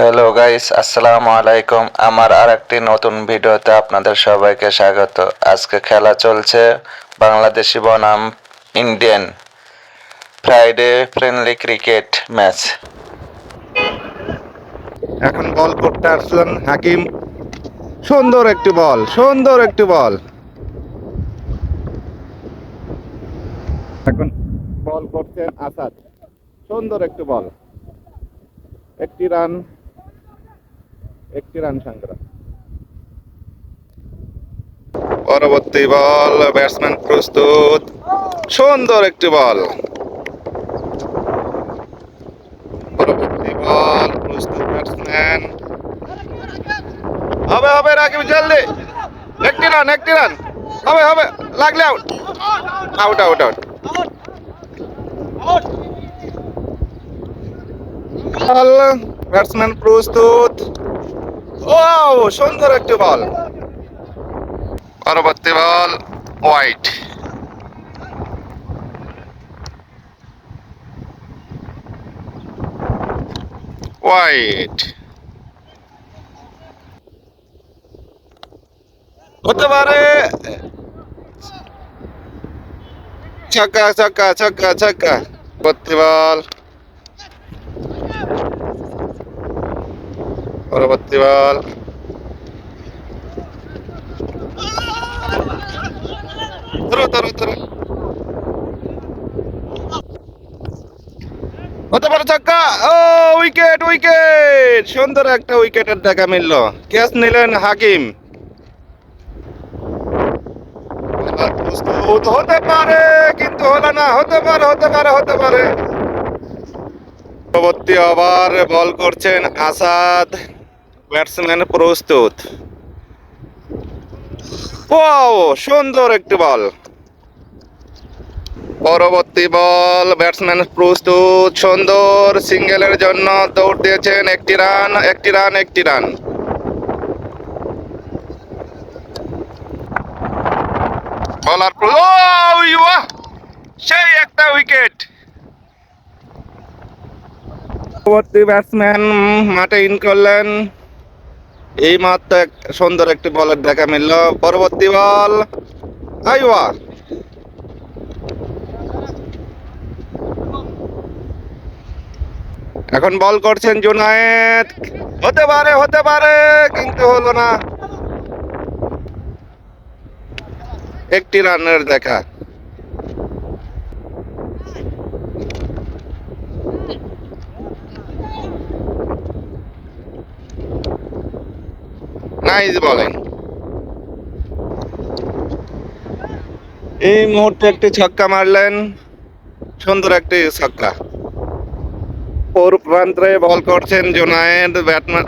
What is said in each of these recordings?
Hello guys আসসালামু আলাইকুম আমার আরেকটি নতুন ভিডিওতে আপনাদের সবাইকে স্বাগত। আজকে খেলা চলছে বাংলাদেশি বনাম Indian Friday friendly cricket match. এখন বল করতে আসলেন হাকিম। সুন্দর একটি বল, সুন্দর একটি বল। এখন বল করছেন আসাদ। সুন্দর একটি বল। একটি রান। একটি রান সংগ্রহ পরবর্তী বল, ব্যাটসম্যান প্রস্তুত। সুন্দর একটি বল। পরবর্তী বল, প্রস্তুত ব্যাটসম্যান। হবে হবে, রাকিব, জলদি। একটি রান একটি রান। হবে হবে, লাগলে out out out out batsman প্রস্তুত। সুন্দর একটি বল। পরবর্তী বল হোয়াইট হোয়াইট হতে পারে। ছক্কা ছক্কা ছক্কা ছক্কা। পরবর্তী বল। পরবর্তী বল। হতে পারে ও, উইকেট উইকেট। সুন্দর একটা উইকেটের দেখা মিলল। ক্যাচ নিলেন হাকিম। হতে পারে, কিন্তু হলো না। হতে পারে হতে পারে হতে পারে। পরবর্তী ওভার বল করছেন আসাদ। ব্যাটসম্যান প্রস্তুত। ওয়াও সুন্দর একটি বল পরবর্তী বল ব্যাটসম্যান প্রস্তুত, সুন্দর সিঙ্গেলের জন্য দৌড় দিয়েছেন, একটি রান একটি রান একটি রান বলার সেই একটা উইকেট পরবর্তী ব্যাটসম্যান মাঠে ইন করলেন। এই মাত্র এক সুন্দর একটি বলের দেখা মিলল। পরবর্তী বল। আইওয়া। এখন বল করছেন জুনায়েদ। হতে পারে হতে পারে, কিন্তু হলো না। একটি রানের দেখা। নাইস বলিং এই মুহূর্তে একটি ছক্কা মারলেন, সুন্দর একটি ছক্কা। ওর প্রান্তে বল করছেন জোনায়েদ ব্যাটম্যান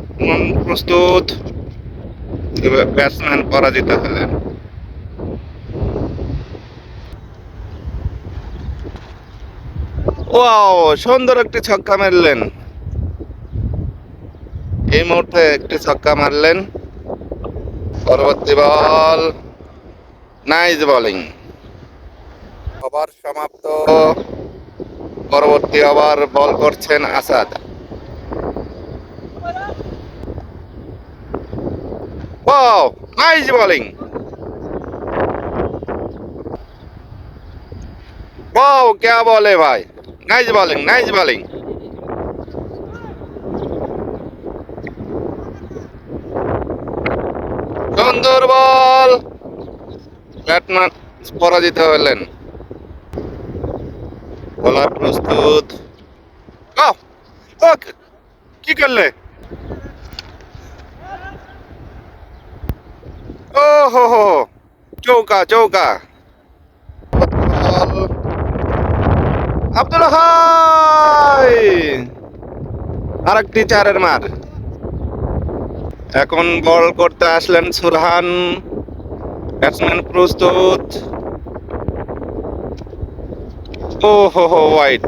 প্রস্তুত। ব্যাটসম্যান পরাজিত হলেন। ওয়াও, সুন্দর একটি ছক্কা মারলেন। এই মুহূর্তে একটি ছক্কা মারলেন। পরবর্তী বল নাইস বলিং ওভার সমাপ্ত। পরবর্তী ওভার বল করছেন আসাদ। নাইস বলিং ওয়াও কে বলে ভাই nice bowling nice bowling batsman পরাজিত হলেন। বলার প্রস্তুত। কি করলে? ও হো হো চৌকা চৌকা। আব্দুল আরেকটি চারের মার। এখন বল করতে আসলেন সুরহান ব্যাটসম্যান প্রস্তুত। ও হো হো হোয়াইট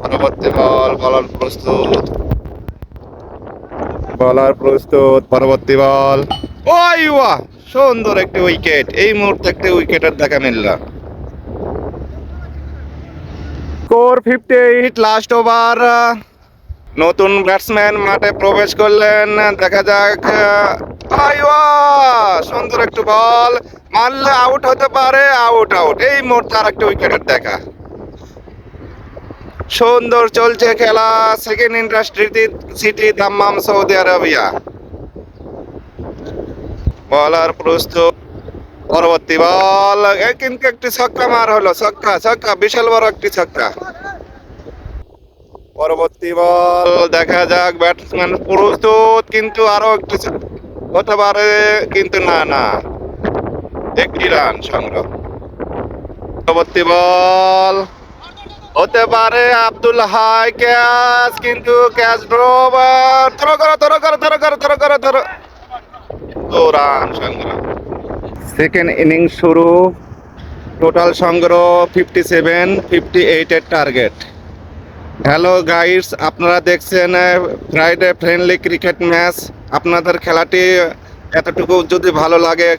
পরবর্তী বল বলার প্রস্তুত। বলার প্রস্তুত। পরবর্তী বল। ওই ওয়া সুন্দর একটি উইকেট। এই মুহূর্তে একটি উইকেটের দেখা মিলল। Score fifty eight last over নতুন ব্যাটসম্যান মাঠে প্রবেশ করলেন। দেখা যাক সুন্দর একটু বল। মারলে আউট হতে পারে আউট আউট এই মুহূর্তে আর একটা উইকেটের দেখা। সুন্দর চলছে খেলা second industry city Dammam Saudi Arabia. Bowler প্রস্তুত, পরবর্তী বল। কিন্তু একটি ছক্কা মার হলো, ছক্কা ছক্কা, বিশাল বড় একটি ছক্কা। পরবর্তী বল। দেখা যাক, ব্যাটসম্যান প্রস্তুত, কিন্তু আরও একটু হতে পারে, কিন্তু না না। একটি রান সংগ্রহ। পরবর্তী বল। হতে পারে আব্দুল হাই ক্যাচ, কিন্তু ক্যাচ ড্রপ থরো করো থরো করো থরো করো থরো করো থরো ও, রান সংগ্রহ। সেকেন্ড ইনিংস শুরু। টোটাল সংগ্রহ ফিফটি সেভেন ফিফটি এইটের টার্গেট হ্যালো গাইডস আপনারা দেখছেন ফ্রাইডে ফ্রেন্ডলি ক্রিকেট ম্যাচ আপনাদের খেলাটি এতটুকু যদি ভালো লাগে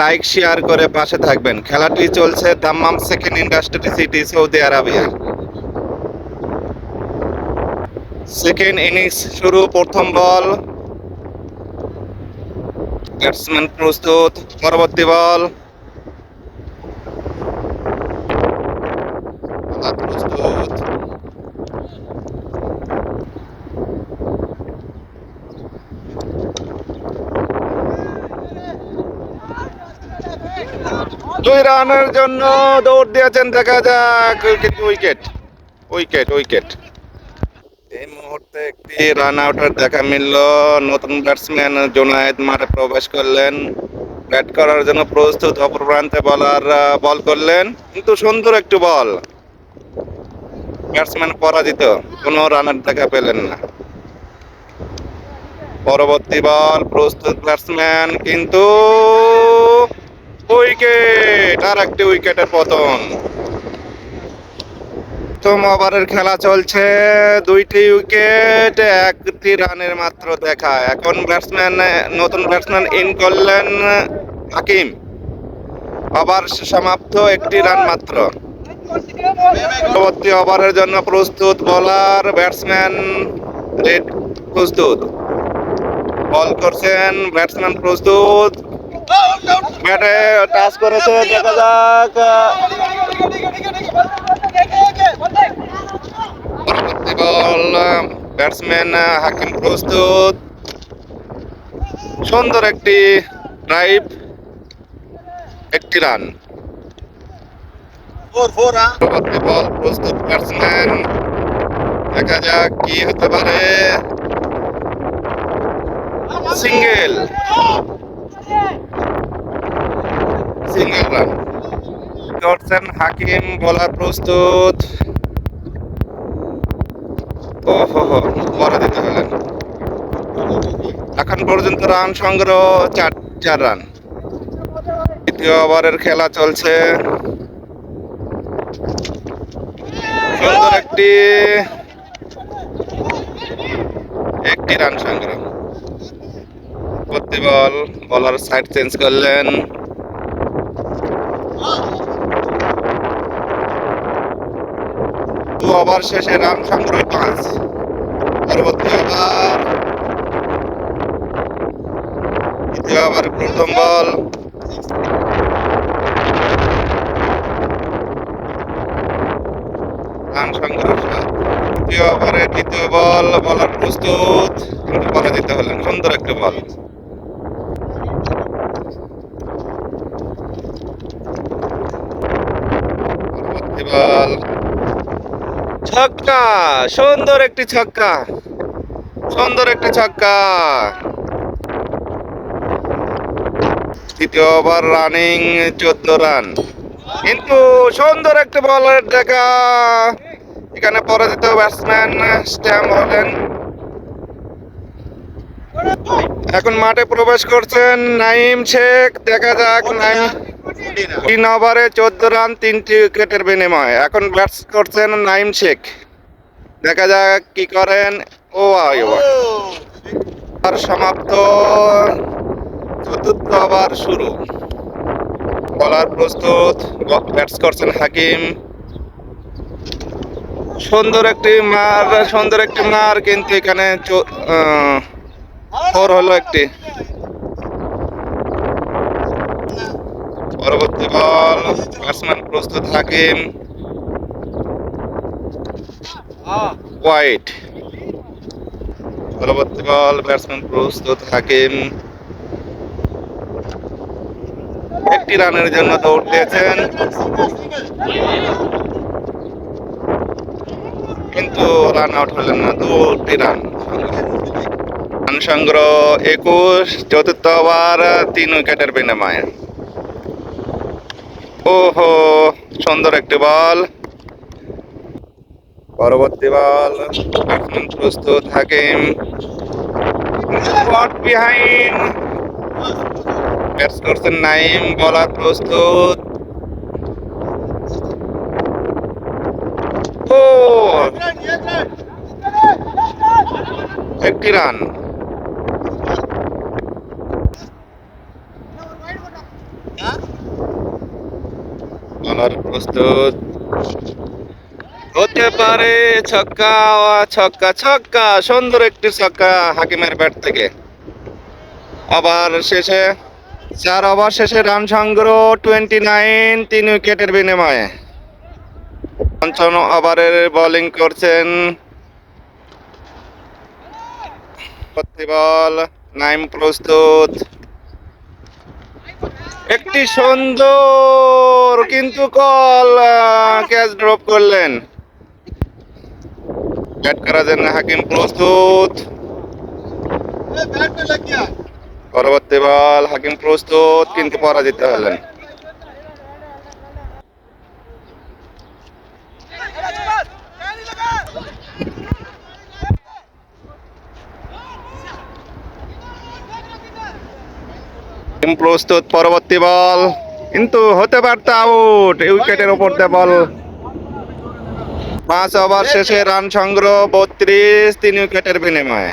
লাইক শেয়ার করে পাশে থাকবেন। খেলাটি চলছে Dammam second industry city Saudi Arabia second innings শুরু, প্রথম বল ব্যাটসম্যান প্রস্তুত, পরবর্তী বল রানের জন্য দৌড় দিয়েছেন, দেখা যাক কিন্তু উইকেট উইকেট উইকেট। এই মুহূর্তে একটি রান আউটের দেখা মিলল। নতুন ব্যাটসম্যান জোনায়েদ মাঠে প্রবেশ করলেন। ব্যাট করার জন্য প্রস্তুত অপর প্রান্তে বলার বল করলেন। কিন্তু সুন্দর একটু বল ব্যাটসম্যান পরাজিত। কোনো রানের দেখা পেলেন না। পরবর্তী বল প্রস্তুত ব্যাটসম্যান কিন্তু উইকেট আর একটি উইকেটের পতন। খেলা চলছে দুইটি উইকেট একটি রানের মাত্র দেখা। এখন ব্যাটসম্যান নতুন ব্যাটসম্যান ইন করলেন হাকিম। ওভার সমাপ্ত, একটি রান মাত্র। পরবর্তী ওভারের জন্য প্রস্তুত বলার ব্যাটসম্যান রেড প্রস্তুত। বল করছেন ব্যাটসম্যান প্রস্তুত। ব্যাটে টাচ করেছে, দেখা যাক। ব্যাটসম্যান হাকিম প্রস্তুত। সুন্দর একটি ড্রাইভ একটি রান প্রস্তুত ব্যাটসম্যান। দেখা যাক কি হতে পারে। সিঙ্গেল। সিঙ্গেল হাকিম বলার প্রস্তুত। ও হো দিতে হলেন। এখন পর্যন্ত রান সংগ্রহ চার চার রান। দ্বিতীয় ওভারের খেলা চলছে। একটি একটি রান সংগ্রহ। প্রতি বল বলার সাইড চেঞ্জ করলেন। ওভার শেষে রান সংগ্রহ পাঁচ। পরবর্তী ওভার দ্বিতীয় ওভার প্রথম বল। রান সংগ্রহ। তৃতীয় ওভারে দ্বিতীয় বল, বলার প্রস্তুত। কিন্তু পরাজিত হলেন সুন্দর একটা বল পরবর্তী বল ছক্কা সুন্দর একটি ছক্কা। সুন্দর একটি ছক্কা। তৃতীয় ওভার রানিং, চোদ্দ রান। কিন্তু সুন্দর একটি বলের দেখা। এখানে পরাজিত ব্যাটসম্যান স্ট্যাম্প হলেন। এখন মাঠে প্রবেশ করছেন নাইম শেখ। দেখা যাক নাইম তিন ওভারে চোদ্দ রান, তিনটি উইকেটের বিনিময়। এখন ব্যাটস করছেন নাইম শেখ। দেখা যাক কি করেন। ও আর সমাপ্ত। চতুর্থ আবার শুরু। বলার প্রস্তুত। ব্যাটস করছেন হাকিম। সুন্দর একটি মার, সুন্দর একটি মার, কিন্তু এখানে ফোর হলো একটি। পরবর্তী বল। ব্যাটসম্যান প্রস্তুত হাকিম। হোয়াইট পরবর্তী বল ব্যাটসম্যান প্রস্তুত হাকিম। একটি রানের জন্য দৌড় দিয়েছেন। কিন্তু রান আউট হলেন না, দুটি রান। রান সংগ্রহ একুশ, চতুর্থ ওভার, তিন উইকেটের বিনিময়ে। ওহো, সুন্দর একটি বল। পরবর্তী বল ব্যাটসম্যান প্রস্তুত শট বিহাইন্ড করছেন নাইম বলার প্রস্তুত। ও একটি রান। বলার প্রস্তুত। পারে ছক্কা ছক্কা ছক্কা, সুন্দর একটি ছক্কা হাকিমের ব্যাট থেকে। আবার শেষে, চার ওভার শেষে রান সংগ্রহ টোয়েন্টি নাইন তিন উইকেটের বিনিময়ে। পঞ্চান্ন ওভারের বোলিং করছেন বল, নাইম প্রস্তুত। একটি সুন্দর কিন্তু কল ক্যাচ ড্রপ করলেন। ব্যাট করার জন্য হাকিম প্রস্তুত। পরবর্তী বল, হাকিম প্রস্তুত কিন্তু পরাজিত হলেন। প্রস্তুত, পরবর্তী বল। কিন্তু হতে পারত আউট, উইকেটের ওপর দিয়ে বল। পাঁচ ওভার শেষে রান সংগ্রহ বত্রিশ, তিন উইকেটের বিনিময়ে।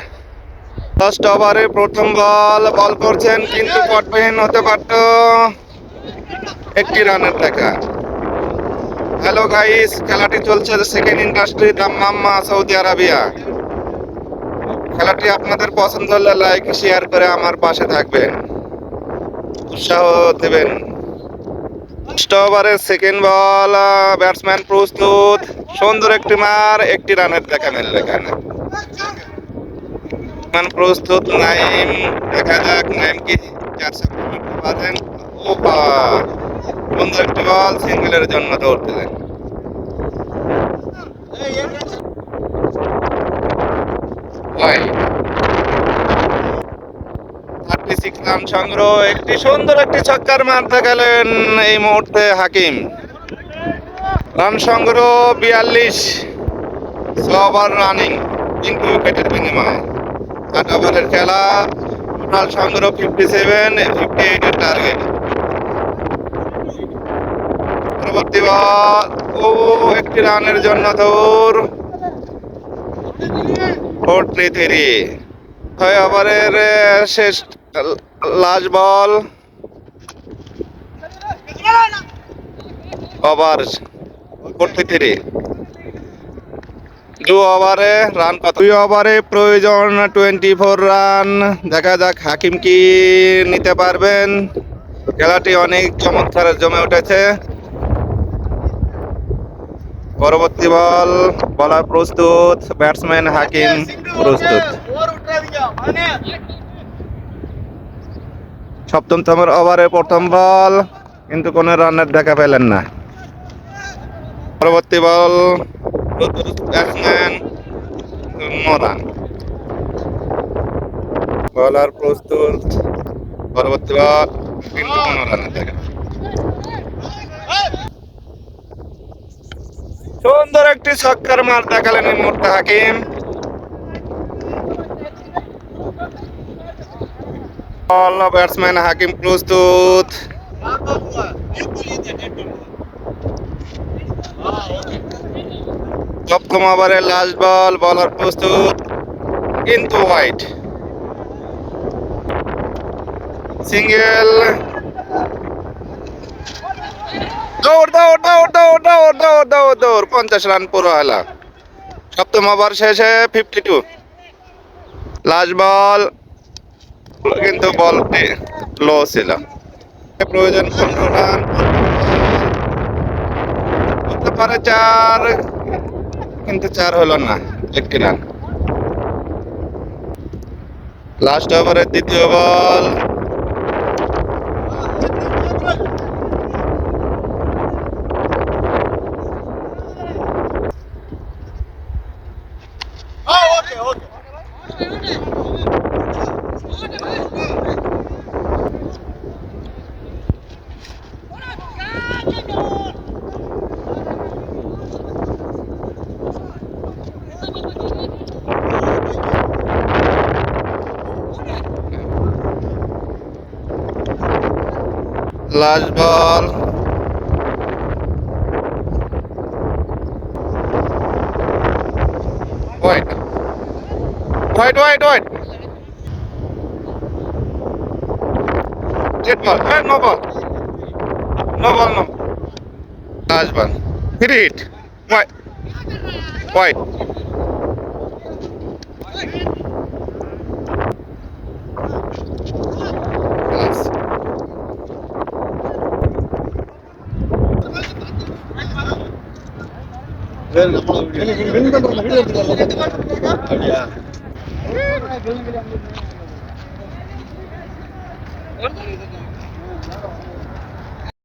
ফার্স্ট ওভারে প্রথম বল বল করছেন কিন্তু পটবিহীন হতে পারত একটি রানের দেখা। হ্যালো গাইস, খেলাটি চলছে second industry Dammam Saudi Arabia. খেলাটি আপনাদের পছন্দ হলে লাইক, শেয়ার করে আমার পাশে থাকবেন। উৎসাহ দেবেন। ওভারের সেকেন্ড বল ব্যাটসম্যান প্রস্তুত। সুন্দর একটি মার, একটি রানের দেখা মিলল এখানে। প্রস্তুত, নাইম। দেখা যাক, নাইম কি পারেন ও সুন্দর একটি বল সিঙ্গেলের জন্য দৌড় দিলেন। থার্টি রান সংগ্রহ, একটি সুন্দর একটি ছক্কার মারতে গেলেন এই মুহূর্তে হাকিম। রান সংগ্রহ বিয়াল্লিশ ওভার রানিং তিনটি উইকেটের বিনিময়ে। আট ওভারের খেলা টোটাল সংগ্রহ ফিফটি সেভেন ফিফটি এইটের টার্গেট পরবর্তী বল ও, একটি রানের জন্য দৌড়। ফোর থ্রি থ্রি ছয় ওভারের শেষ last ball. Over forty three দু ওভারে রান কত? দুই ওভারে প্রয়োজন টোয়েন্টি ফোর রান দেখা যাক হাকিম কি নিতে পারবেন। খেলাটি অনেক চমৎকার জমে উঠেছে। পরবর্তী বল বলার প্রস্তুত ব্যাটসম্যান হাকিম প্রস্তুত। সপ্তমতম ওভারে প্রথম বল, কিন্তু কোনো রানের দেখা পেলেন না। পরবর্তী বল ব্যাটসম্যান নো রান বলার প্রস্তুত, পরবর্তী বল, কিন্তু কোনো রানের দেখা সুন্দর একটি ছক্কার মার দেখালেন এই মুহূর্তে হাকিম। বল ব্যাটসম্যান হাকিম প্রস্তুত সপ্তম ওভারে লাস্ট বল বলার প্রস্তুত কিন্তু হোয়াইট সিঙ্গেল দৌড় দৌড় দৌড় দৌড় দৌড় দৌড় দৌড় দৌড় পঞ্চাশ রান পুরো হলো সপ্তম ওভার শেষে ফিফটি টু লাস্ট বল কিন্তু বলটি লো ছিল প্রয়োজন পারে চার, কিন্তু চার হলো না, একটি রান লাস্ট ওভারের দ্বিতীয় বল Last ball White. White, white, white. Dead ball. Hey, no ball. No ball, no. Last ball. Hit it. White. White. அப்படியா